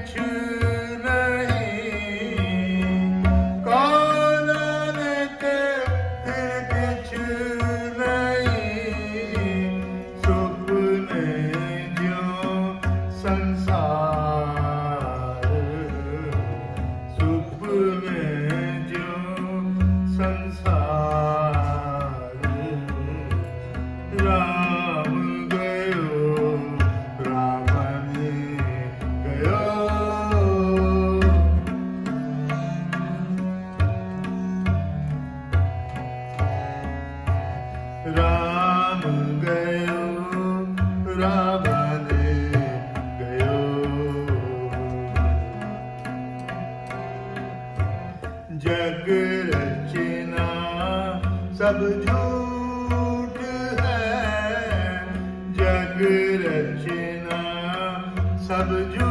Adventure. ਸਭ ਝੂਠ ਜਗ ਰਚਨਾ ਸਭ ਝੂਠ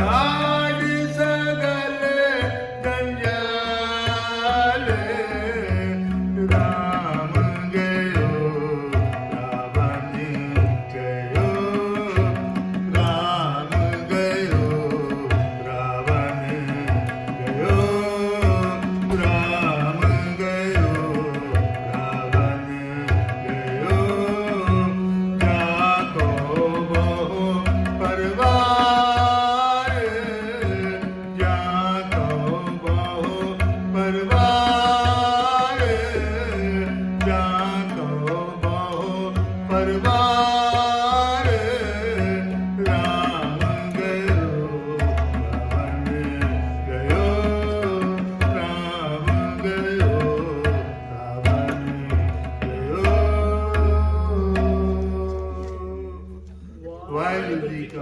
Ah!